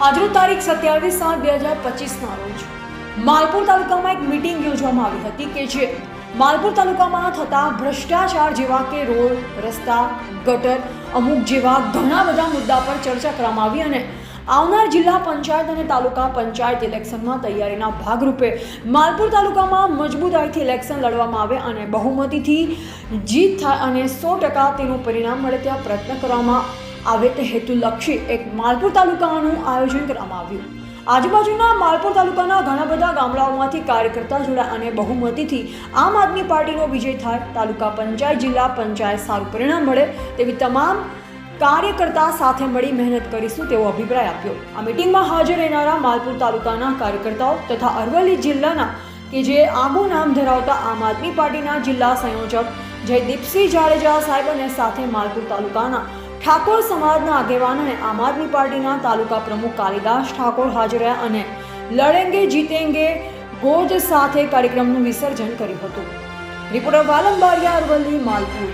આજરોજ તારીખ સત્યાવીસ સાત બે હજાર પચીસના રોજ માલપુર તાલુકામાં એક મિટિંગ યોજવામાં આવી હતી કે જે માલપુર તાલુકામાં થતા ભ્રષ્ટાચાર જેવા કે રોડ, રસ્તા, ગટર, અમુક જેવા ઘણા બધા મુદ્દા પર ચર્ચા કરવામાં આવી અને આવનાર જિલ્લા પંચાયત અને તાલુકા પંચાયત ઇલેક્શનમાં તૈયારીના ભાગરૂપે માલપુર તાલુકામાં મજબૂતાઈથી ઇલેક્શન લડવામાં આવે અને બહુમતીથી જીત થાય અને સો ટકા તેનું પરિણામ મળે ત્યાં પ્રયત્ન કરવામાં આવે તે હેતુલક્ષી એક માલપુર તાલુકાનું આયોજન કરવામાં આવ્યું. આજુબાજુના માલપુર તાલુકાના ઘણા બધા ગામડાઓમાંથી કાર્યકર્તા જોડાયા અને બહુમતીથી આમ આદમી પાર્ટીનો વિજય થાય તાલુકા પંચાયત, જિલ્લા પંચાયત સારું પરિણામ મળે તેવી તમામ કાર્યકર્તા સાથે મળી મહેનત કરીશું તેવો અભિપ્રાય આપ્યો. આ મિટિંગમાં હાજર રહેનારા માલપુર તાલુકાના કાર્યકર્તાઓ તથા અરવલ્લી જિલ્લાના કે જે આગવું નામ ધરાવતા આમ આદમી પાર્ટીના જિલ્લા સંયોજક જયદીપસિંહ જાડેજા સાહેબ અને સાથે માલપુર તાલુકાના ઠાકોર સમાજના આગેવાન અને આમ આદમી પાર્ટીના તાલુકા પ્રમુખ કાલિદાસ ઠાકોર હાજર રહ્યા અને લડેંગે જીતેંગે ગોજ સાથે કાર્યક્રમનું વિસર્જન કર્યું હતું. રિપોર્ટર વાલમ અરવલ્લી, માલપુર.